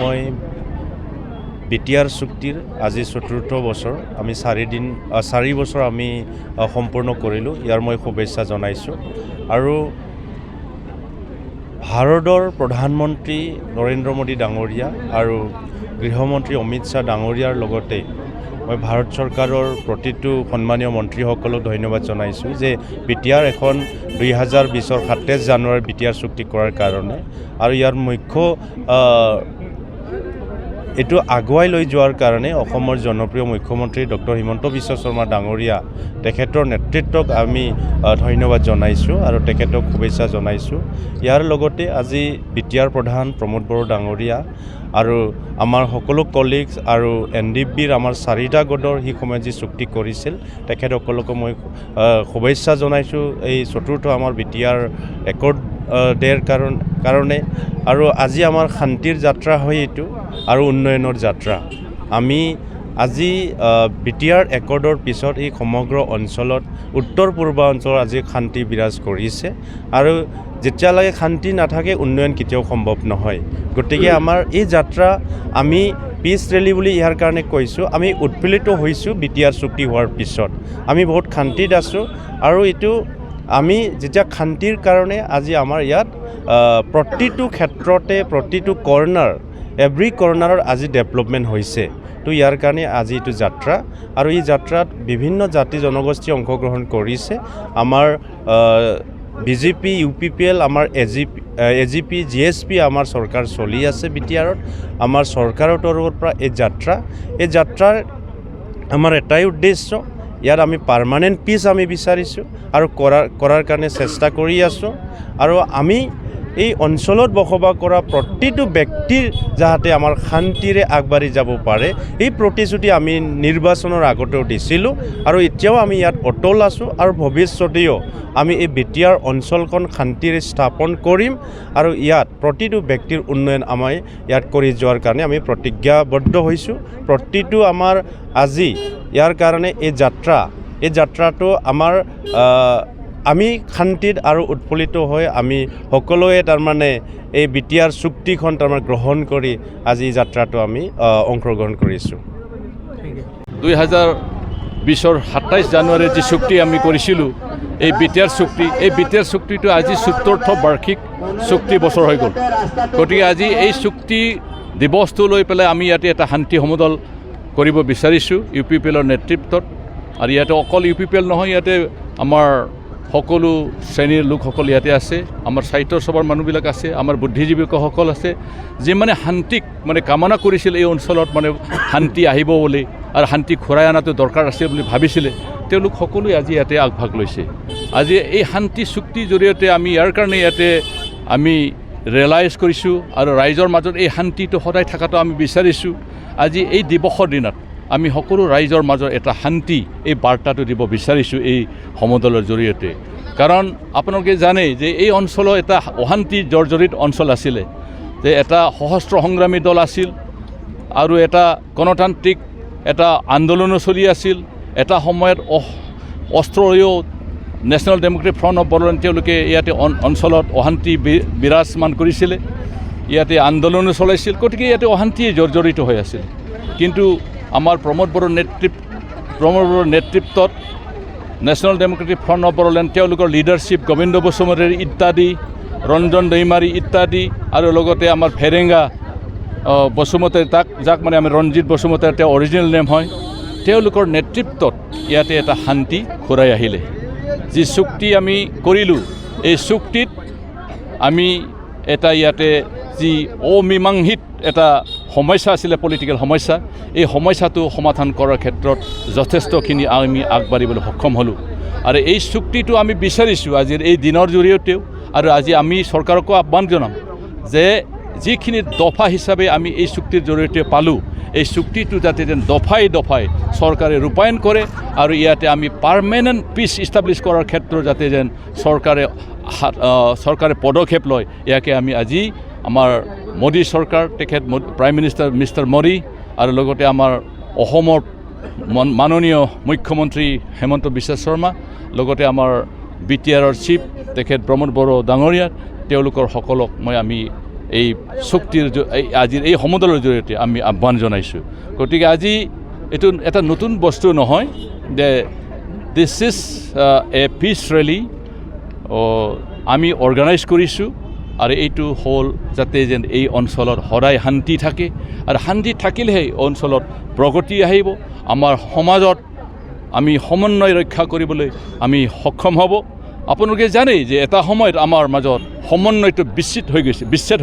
মই B T আৰ চুক্তিৰ আজি চতুৰ্থ বছৰ আমি চাৰিদিন চাৰি বছৰ আমি সম্পূৰ্ণ কৰিলোঁ। ইয়াৰ মই শুভেচ্ছা জনাইছোঁ। আৰু ভাৰতৰ প্ৰধানমন্ত্ৰী নৰেন্দ্ৰ মোদী ডাঙৰীয়া আৰু গৃহমন্ত্ৰী অমিত শ্বাহ ডাঙৰীয়াৰ লগতে মই ভাৰত চৰকাৰৰ প্ৰতিটো সন্মানীয় মন্ত্ৰীসকলক ধন্যবাদ জনাইছোঁ যে বি টি আৰ এখন দুই হাজাৰ বিছৰ সাতাইছ জানুৱাৰীৰ বি টি আৰ চুক্তি কৰাৰ কাৰণে আৰু ইয়াৰ মুখ্য এইটো আগুৱাই লৈ যোৱাৰ কাৰণে অসমৰ জনপ্ৰিয় মুখ্যমন্ত্ৰী ডক্টৰ হিমন্ত বিশ্ব শৰ্মা ডাঙৰীয়া তেখেতৰ নেতৃত্বক আমি ধন্যবাদ জনাইছোঁ আৰু তেখেতক শুভেচ্ছা জনাইছোঁ। ইয়াৰ লগতে আজি বি টি আৰ প্ৰধান প্ৰমোদ বড়ো ডাঙৰীয়া আৰু আমাৰ সকলো কলিগছ আৰু এন ডি বিৰ আমাৰ চাৰিটা গোটৰ সেই সময়ত যি চুক্তি কৰিছিল, তেখেতসকলকো মই শুভেচ্ছা জনাইছোঁ। এই চতুৰ্থ আমাৰ বি টি আৰ একৰ্ড ডেৰ কাৰণ কাৰণে আৰু আজি আমাৰ শান্তিৰ যাত্ৰা হয় এইটো আৰু উন্নয়নৰ যাত্ৰা। আমি আজি বি টি আৰ একৰ্ডৰ পিছত এই সমগ্ৰ অঞ্চলত, উত্তৰ পূৰ্বাঞ্চলত আজি শান্তি বিৰাজ কৰিছে আৰু যেতিয়ালৈকে শান্তি নাথাকে, উন্নয়ন কেতিয়াও সম্ভৱ নহয়। গতিকে আমাৰ এই যাত্ৰা আমি পিচ ৰেলী বুলি ইয়াৰ কাৰণে কৈছোঁ। আমি উৎফুল্লিত হৈছোঁ বি টি আৰ চুক্তি হোৱাৰ পিছত। আমি বহুত শান্তিত আছোঁ আৰু এইটো আমি যেতিয়া শান্তিৰ কাৰণে আজি আমাৰ ইয়াত প্ৰতিটো ক্ষেত্ৰতে প্ৰতিটো কৰ্ণাৰ এভৰি কৰ্ণাৰত আজি ডেভেলপমেণ্ট হৈছে। তো ইয়াৰ কাৰণে আজি এইটো যাত্ৰা আৰু এই যাত্ৰাত বিভিন্ন জাতি জনগোষ্ঠী অংশগ্ৰহণ কৰিছে। আমাৰ B J P U P P L, আমাৰ A G P A G P G S P, আমাৰ চৰকাৰ চলি আছে বি টি আৰত আমাৰ চৰকাৰৰ তৰফৰ পৰা এই যাত্ৰা। এই যাত্ৰাৰ আমাৰ এটাই উদ্দেশ্য ইয়াত আমি পাৰ্মানেণ্ট পিচ আমি বিচাৰিছোঁ আৰু কৰাৰ কৰাৰ কাৰণে চেষ্টা কৰি আছোঁ। আৰু আমি এই অঞ্চলত বসবাস কৰা প্ৰতিটো ব্যক্তিৰ যাতে আমাৰ শান্তিৰে আগবাঢ়ি যাব পাৰে, এই প্ৰতিশ্ৰুতি আমি নিৰ্বাচনৰ আগতেও দিছিলোঁ আৰু এতিয়াও আমি ইয়াত অটল আছোঁ আৰু ভৱিষ্যতেও আমি এই বি অঞ্চলখন শান্তিৰে স্থাপন কৰিম আৰু ইয়াত প্ৰতিটো ব্যক্তিৰ উন্নয়ন আমাৰ ইয়াত কৰি যোৱাৰ কাৰণে আমি প্ৰতিজ্ঞাবদ্ধ হৈছোঁ। প্ৰতিটো আমাৰ আজি ইয়াৰ কাৰণে এই যাত্ৰা, এই যাত্ৰাটো আমাৰ আমি শান্তিত আৰু উৎফুল্লিত হৈ আমি সকলোৱে তাৰমানে এই বি টি আৰ চুক্তিখন তাৰমানে গ্ৰহণ কৰি আজি যাত্ৰাটো আমি অংশগ্ৰহণ কৰিছোঁ। দুই হাজাৰ বিছৰ সাতাইছ জানুৱাৰীৰ যি চুক্তি আমি কৰিছিলোঁ, এই বি টি আৰ চুক্তি, এই বি টি আৰ চুক্তিটো আজি চতুৰ্থ বাৰ্ষিক চুক্তি বছৰ হৈ গ'ল। গতিকে আজি এই চুক্তি দিৱসটো লৈ পেলাই আমি ইয়াতে এটা শান্তি সমদল কৰিব বিচাৰিছোঁ ইউ পি পি এলৰ নেতৃত্বত। আৰু ইয়াতে অকল ইউ পি পি এল নহয়, ইয়াতে আমাৰ সকলো শ্ৰেণীৰ লোকসকল ইয়াতে আছে, আমাৰ সাহিত্য সভাৰ মানুহবিলাক আছে, আমাৰ বুদ্ধিজীৱিকসকল আছে, যি মানে শান্তিক মানে কামনা কৰিছিল এই অঞ্চলত মানে শান্তি আহিব বুলি আৰু শান্তি ঘূৰাই অনাটো দৰকাৰ আছে বুলি ভাবিছিলে, তেওঁলোক সকলোৱে আজি ইয়াতে আগভাগ লৈছে। আজি এই শান্তি চুক্তিৰ জৰিয়তে আমি ইয়াৰ কাৰণে ইয়াতে আমি ৰিয়েলাইজ কৰিছোঁ আৰু ৰাইজৰ মাজত এই শান্তিটো সদায় থকাটো আমি বিচাৰিছোঁ। আজি এই দিৱসৰ দিনত আমি সকলো ৰাইজৰ মাজত এটা শান্তি এই বাৰ্তাটো দিব বিচাৰিছোঁ এই সমদলৰ জৰিয়তে। কাৰণ আপোনালোকে জানে যে এই অঞ্চলৰ এটা অশান্তি জৰ্জৰিত অঞ্চল আছিলে, যে এটা সশস্ত্ৰ সংগ্ৰামী দল আছিল আৰু এটা গণতান্ত্ৰিক এটা আন্দোলনো চলি আছিল। এটা সময়ত অ- অস্ত্ৰও national democratic front of Bodoland তেওঁলোকে ইয়াতে অঞ্চলত অশান্তি বিৰাজমান কৰিছিলে। ইয়াতে আন্দোলনো চলাইছিল, গতিকে ইয়াতে অশান্তিয়ে জৰ্জৰিত হৈ আছিল। কিন্তু আমাৰ প্ৰমোদ বড়োৰ নেতৃত্ব প্ৰমোদ বড়োৰ নেতৃত্বত national democratic front of Bodoland তেওঁলোকৰ লিডাৰশ্বিপ গোবিন্দ বসুমতাৰী ইত্যাদি ৰঞ্জন দৈমাৰী ইত্যাদি আৰু লগতে আমাৰ আহ, বসুমতাৰী তাক যাক মানে আমি ৰঞ্জিত বসুমতাৰী তেওঁ অৰিজিনেল নেম হয় তেওঁলোকৰ নেতৃত্বত ইয়াতে এটা শান্তি ঘূৰাই আহিলে। যি চুক্তি আমি কৰিলোঁ এই চুক্তিত আমি এটা ইয়াতে যি অমীমাংসিত এটা সমস্যা আছিলে পলিটিকেল সমস্যা, এই সমস্যাটো সমাধান কৰাৰ ক্ষেত্ৰত যথেষ্টখিনি আমি আগবাঢ়িবলৈ সক্ষম হ'লোঁ। আৰু এই চুক্তিটো আমি বিচাৰিছোঁ আজিৰ এই দিনৰ জৰিয়তেও আৰু আজি আমি চৰকাৰকো আহ্বান জনাম যে যিখিনি দফা হিচাপে আমি এই চুক্তিৰ জৰিয়তে পালোঁ, এই চুক্তিটো যাতে যেন দফাই দফাই চৰকাৰে ৰূপায়ণ কৰে আৰু ইয়াতে আমি পাৰ্মানেণ্ট পিচ ইষ্টাব্লিছ কৰাৰ ক্ষেত্ৰত যাতে যেন চৰকাৰে চৰকাৰে পদক্ষেপ লয়, ইয়াকে আমি আজি আমাৰ মোদী চৰকাৰ তেখেত প্ৰাইম মিনিষ্টাৰ মিষ্টাৰ মোদী আৰু লগতে আমাৰ অসমৰ মন- মাননীয় মুখ্যমন্ত্ৰী হেমন্ত বিশ্ব শৰ্মা, লগতে আমাৰ বি টি আৰৰ চিফ, তেখেত প্ৰমোদ বড়ো ডাঙৰীয়া, তেওঁলোকৰ সকলক মই আমি এই চুক্তিৰ আজিৰ এই সমদলৰ জৰিয়তে আমি আহ্বান জনাইছোঁ। গতিকে আজি এইটো এটা নতুন বস্তু নহয় যে this is a peace rally আমি অৰ্গেনাইজ কৰিছোঁ। আৰু এইটো হ'ল যাতে যেন এই অঞ্চলত সদায় শান্তি থাকে। আৰু শান্তি থাকিলেহে অঞ্চলত প্ৰগতি আহিব। আমাৰ সমাজত আমি সমন্বয় ৰক্ষা কৰিবলৈ আমি সক্ষম হ'ব। আপোনালোকে জানেই যে এটা সময়ত আমাৰ মাজত সমন্বয়টো বিচ্ছিত হৈ গৈছে, বিচ্ছেদ